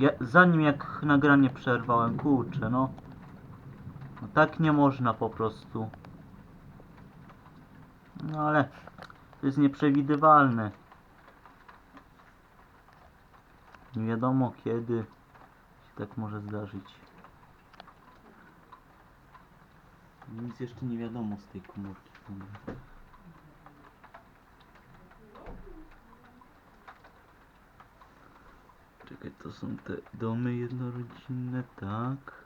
Ja, zanim jak nagranie przerwałem, kurczę, no. no. Tak nie można po prostu. No ale to jest nieprzewidywalne. Nie wiadomo kiedy się tak może zdarzyć. Nic jeszcze nie wiadomo z tej komórki. Czekaj, to są te domy jednorodzinne, tak.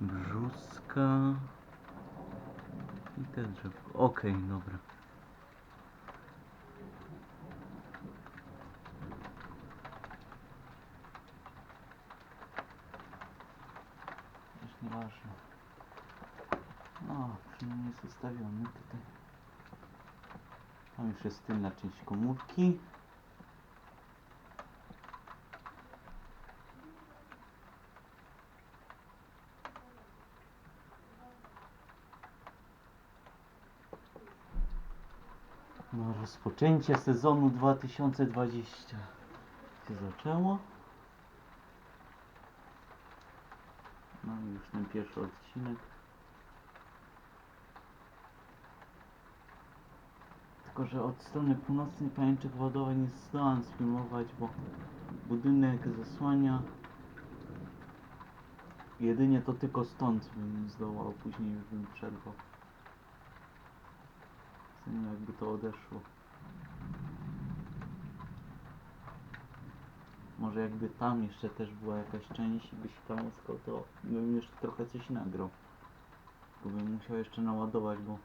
Brzuska. I te drzewko. Okej, dobra. Już nieważne. No, przynajmniej jest ustawiony tutaj. Tam już jest tylna część komórki. No, rozpoczęcie sezonu 2020 się zaczęło. No i już ten pierwszy odcinek. Tylko, że od strony północnej pajęczych ładowań nie zdołam sfilmować, bo budynek zasłania. Jedynie to tylko stąd bym zdołał, później już bym przerwał. Zanim jakby to odeszło. Może jakby tam jeszcze też była jakaś część i by się tam oskał, to bym jeszcze trochę coś nagrał. Bo bym musiał jeszcze naładować, bo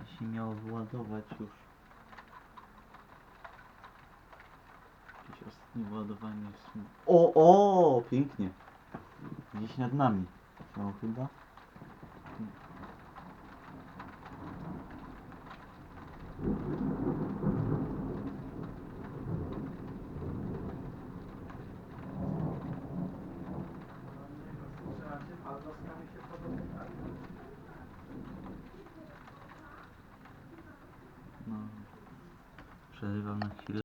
jeśli miało wyładować już jakieś ostatnie wyładowanie sumie. O, o, pięknie. Gdzieś nad nami. No chyba. No. Przerywam na chwilę.